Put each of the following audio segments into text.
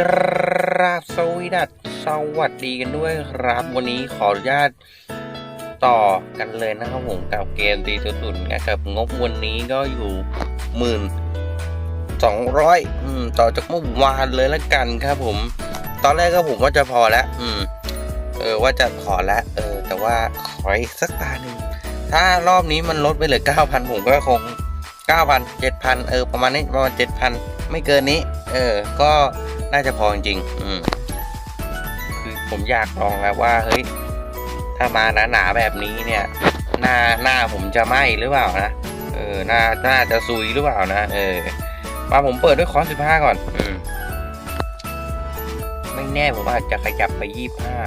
กราบสวีดัสสวัสดีกันด้วยครับ วันนี้ขออนุญาตต่อกันเลยนะครับผมกับเกมตีสุดๆนะครับงบวันนี้ก็อยู่หมื่นสองร้อยต่อจากเมื่อวานเลยละกันครับผม ตอนแรกก็ผมว่าจะพอแล้ว อืม เออว่าจะขอแล้วเออ แต่ว่าขออีกสักตาหนึ่งถ้ารอบนี้มันลดไปเหลือเก้าพันผมก็คงเก้าพันเจ็ดพันเออประมาณนี้ประมาณเจ็ดพันไม่เกินนี้ เออ ก็ น่าจะพอจริงๆอืมคือผมอยากลองแล้วว่า เฮ้ย ถ้ามาหนาๆแบบนี้เนี่ย หน้าหน้าผมจะไหมหรือเปล่านะ เออ หน้าหน้าจะซุยหรือเปล่านะ เออ มาผมเปิดด้วยคอนสิบห้าก่อน อืม ไม่แน่ผมอาจจะขยับไปยี่ห้า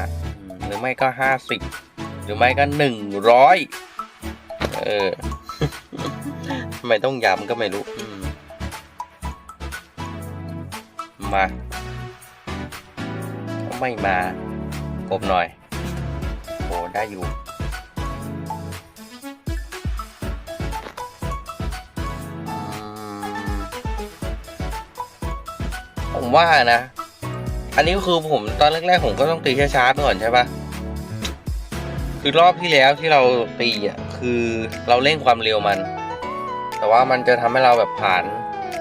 หรือไม่ก็ห้าสิบหรือไม่ก็หนึ่งร้อยเออทำไมต้องย้ำก็ไม่รู้มมา ไม่มากบหน่อยโหได้อยู่ผมว่านะ อันนี้คือผมตอนแรกๆผมก็ต้องตีช้าๆไปก่อนใช่ปะคือรอบที่แล้วที่เราตีอะคือเราเร่งความเร็วมัน แต่ว่ามันจะทำให้เราแบบผ่าน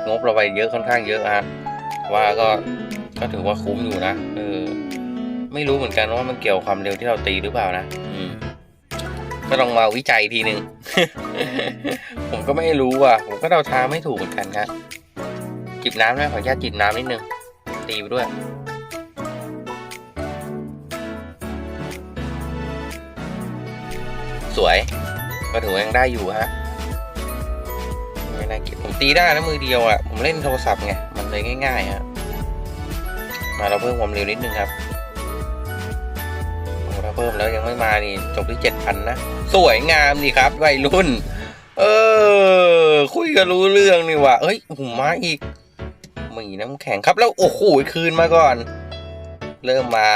งบเราไปเยอะค่อนข้างเยอะฮะว่าก็ ก็ถือว่าคุ้มอยู่นะเออไม่รู้เหมือนกันว่ามันเกี่ยวความเร็วที่เราตีหรือเปล่านะอืมก็ต้องมาวิจัยทีนึง ผมก็ไม่รู้อะ ผมก็เดาทางไม่ถูกเหมือนกันครับจิบน้ำนะขออนุญาตจิบน้ำนิดนึง ตีไปด้วย สวย ก็ถือว่ายังได้อยู่ฮะ ไม่น่าเกลียผมตีได้นะมือเดียวอะ ผมเล่นโทรศัพท์ไง มันเลยง่ายๆฮะ มาเราเพิ่มความเร็วนิดนึงครับโอ้ถ้าเพิ่มแล้วยังไม่มานี่จบที่เจ็ดพันนะ สวยงามดีครับวัยรุ่น เออ คุยกันรู้เรื่องนี่ว่ะเอ้ยหูมาอีกมีน้ำแข็งครับแล้วโอ้โหคืนมาก่อน เริ่มมา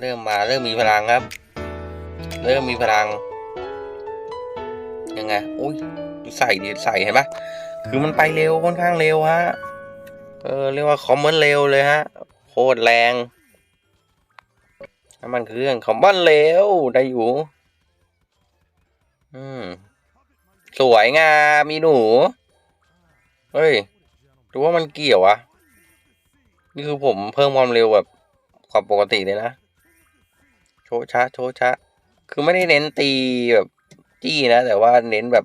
เริ่มมา เริ่มมีพลังครับ เริ่มมีพลังยังไงอุ้ยใส่ดิใส่เห็นปะคือมันไปเร็วค่อนข้างเร็วฮะเออเรียกว่าคอมมอนเร็วเลยฮะ คตรแรงน้ำมันเครื่องคอมมอนเร็วได้อยู่อืมสวยงามมีหนู เฮ้ยดูว่ามันเกี่ยวอะนี่คือผมเพิ่มความเร็วแบบกว่าปกติเลยนะ โชะชะโชะชะ คือไม่ได้เน้นตีแบบจี้นะ แต่ว่าเน้นแบบ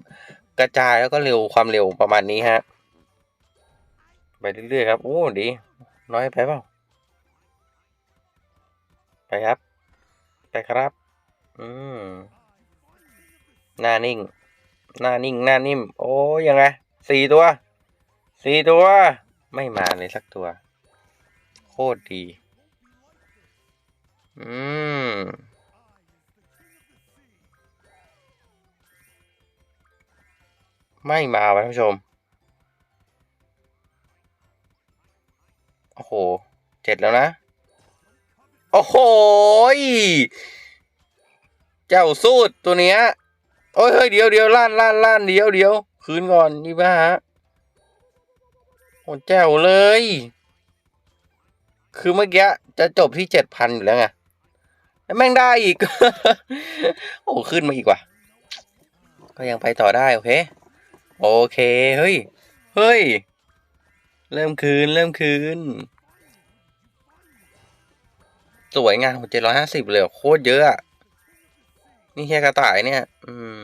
กระจายแล้วก็เร็วความเร็วประมาณนี้ฮะ ไปเรื่อยๆครับ โอ้ ดี น้อยไปเปล่า ไปครับ ไปครับ อืมหน้านิ่ง หน้านิ่ง หน้านิ่ม โอ้ยยังไงสี่ตัว สี่ตัว ไม่มาเลยสักตัว โคตรดี อืมไม่มาว่ะท่านผู้ชม โอ้โห เจ็ดแล้วนะ โอ้โหยเจ้าสูดตัวเนี้ยโอ้ยเฮ้ยเดี๋ยวเดี๋ยวล้านล้านล้านเดี๋ยวเดี๋ยวคืนก่อนนี่บ้าฮะโอ้แจ๋วเลย คือเมื่อกี้จะจบที่เจ็ดพันอยู่แล้วไงแล้วแม่งได้อีก โอ้ขึ้นมาอีกว่ะ ก็ยังไปต่อได้ โอเค โอเค เฮ้ย เฮ้ย เริ่มคืน เริ่มคืน สวยงามเจ็ดร้อยห้าสิบเลยโคตรเยอะนี่แค่กระต่ายเนี่ย อืม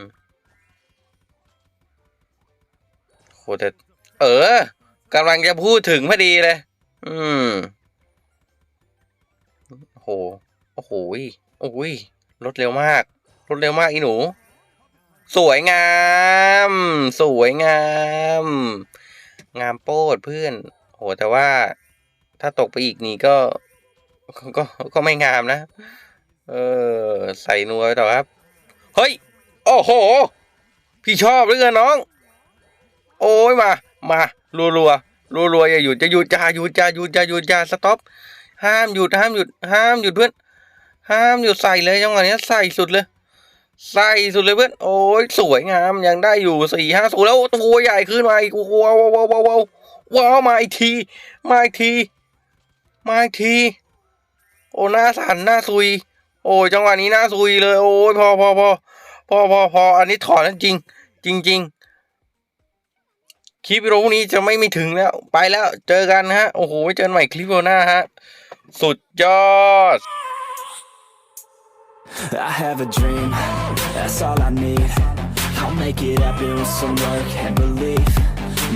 โหแต่เออกำลังจะพูดถึงพอดีเลย อืมโหโอ้โหโอ้ยรถเร็วมาก รถเร็วมากอีหนู สวยงาม สวยงาม งามโปดเพื่อน โห แต่ว่าถ้าตกไปอีกนี่ก็ ก็ก็ไม่งามนะ เออ ใส่นัวไปต่อครับ เฮ้ย โอ้โห พี่ชอบเหลือเกินน้อง โอ้ยมา มารัวรัวรัวรัวๆอย่าหยุดจะหยุดจะหยุดจะหยุดจะหยุดจะสต็อปห้ามหยุดห้ามหยุดห้ามหยุดเพื่อนห้ามหยุดใส่เลยจังหวะนี้ใส่สุดเลย ใส่สุดเลยเพื่อนโอ้ยสวยงามยังได้อยู่สี่ห้าสูแล้วตัวใหญ่ขึ้นมาอีกว้าวว้าวว้าวว้าวว้าวมาอีกทีมาอีกทีมาอีกที อ้หน้าสันหน้าซุย โอ้จังหวะนี้หน้าซุยเลย โอ้พอพอพอพอพอพออันนี้ถอนจริง จริงจริงคลิปวิดีโอนี้จะไม่มีถึงแล้ว ไปแล้วเจอกันฮะ โอ้โหไว้เจอกันใหม่คลิปวิดีโอหน้าฮะ สุดยอด I have a dream, that's all I need. I'll make it happen with some work and belief.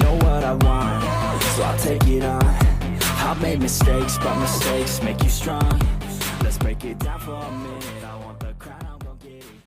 Know what I want, so I'll take it on. I've made mistakes, but mistakes make you strong. Let's break it down for a minute.